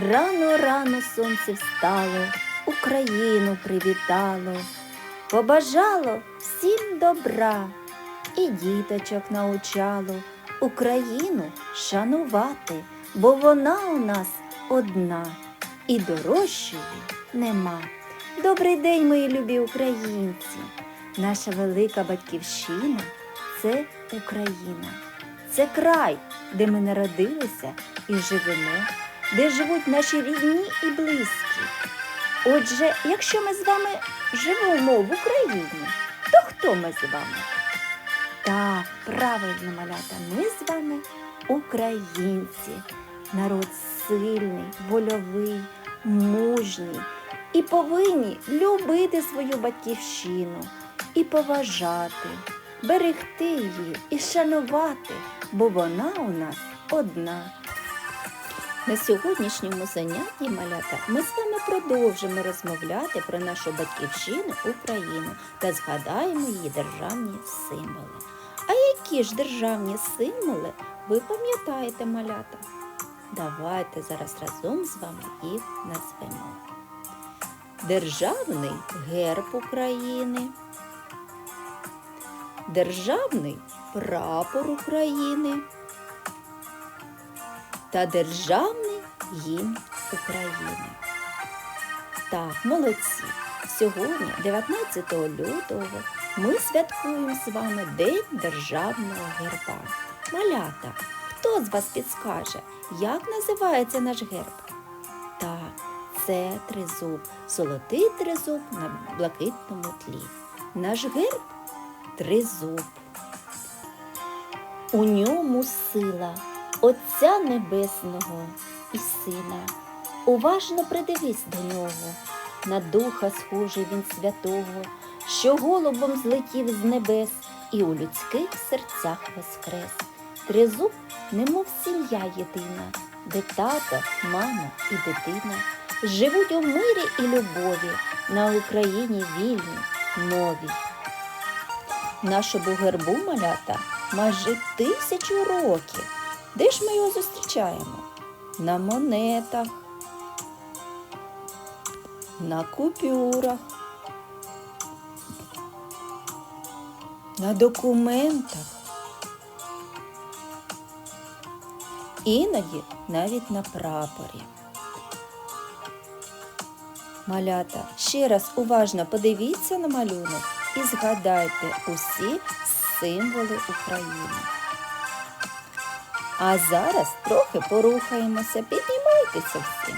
Рано, рано сонце встало, Україну привітало, побажало всім добра і діточок научало Україну шанувати, бо вона у нас одна і дорожчої нема. Добрий день, мої любі українці! Наша велика батьківщина це Україна. Це край, де ми народилися і живемо, де живуть наші рідні і близькі. Отже, якщо ми з вами живемо в Україні, то хто ми з вами? Так, правильно, малята, ми з вами українці. Народ сильний, вольовий, мужній і повинні любити свою батьківщину і поважати, берегти її і шанувати, бо вона у нас одна. На сьогоднішньому занятті малята ми з вами продовжимо розмовляти про нашу батьківщину Україну та згадаємо її державні символи. А які ж державні символи ви пам'ятаєте, малята? Давайте зараз разом з вами їх назвемо. Державний герб України. Державний прапор України та Державний гімн України. Так, молодці! Сьогодні, 19 лютого, ми святкуємо з вами День Державного герба. Малята, хто з вас підскаже, як називається наш герб? Так, це тризуб, золотий тризуб на блакитному тлі. Наш герб тризуб. У ньому сила Отця Небесного і Сина. Уважно придивись до нього, на духа схожий він святого, що голубом злетів з небес і у людських серцях воскрес. Тризуб, немов сім'я єдина, де тато, мама і дитина живуть у мирі і любові на Україні вільній, новій. Нашому гербу малята майже тисячу років. Де ж ми його зустрічаємо? На монетах, на купюрах, на документах. Іноді навіть на прапорі. Малята, ще раз уважно подивіться на малюнок і згадайте усі символи України. А зараз трохи порухаємося, піднімайтеся всі.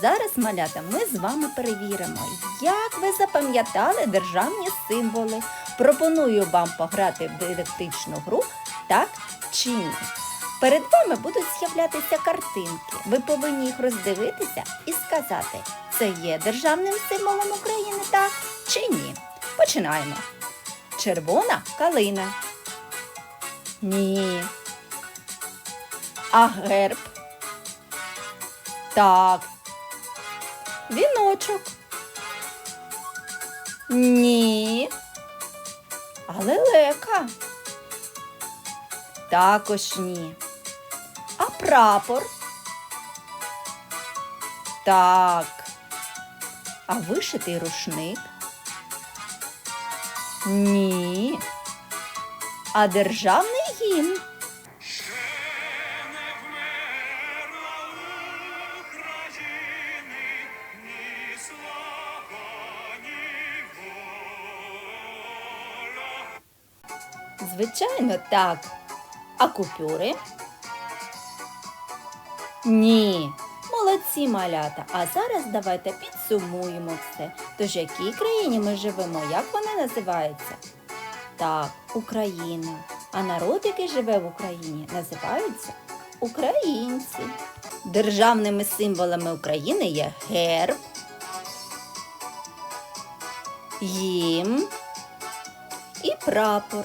Зараз, малята, ми з вами перевіримо, як ви запам'ятали державні символи. Пропоную вам пограти в дидактичну гру так чи ні. Перед вами будуть з'являтися картинки. Ви повинні їх роздивитися і сказати, це є державним символом України, так чи ні. Починаємо. Червона калина. Ні. А герб? Так. Віночок. Ні. А лелека. Також ні. А прапор? Так. А вишитий рушник? Ні. А державний гімн? Звичайно, так. А купюри? Ні. Молодці малята. А зараз давайте підсумуємо все. Тож, якій країні ми живемо? Як вона називається? Так, Україна. А народ, який живе в Україні, називаються українці. Державними символами України є герб, гімн і прапор.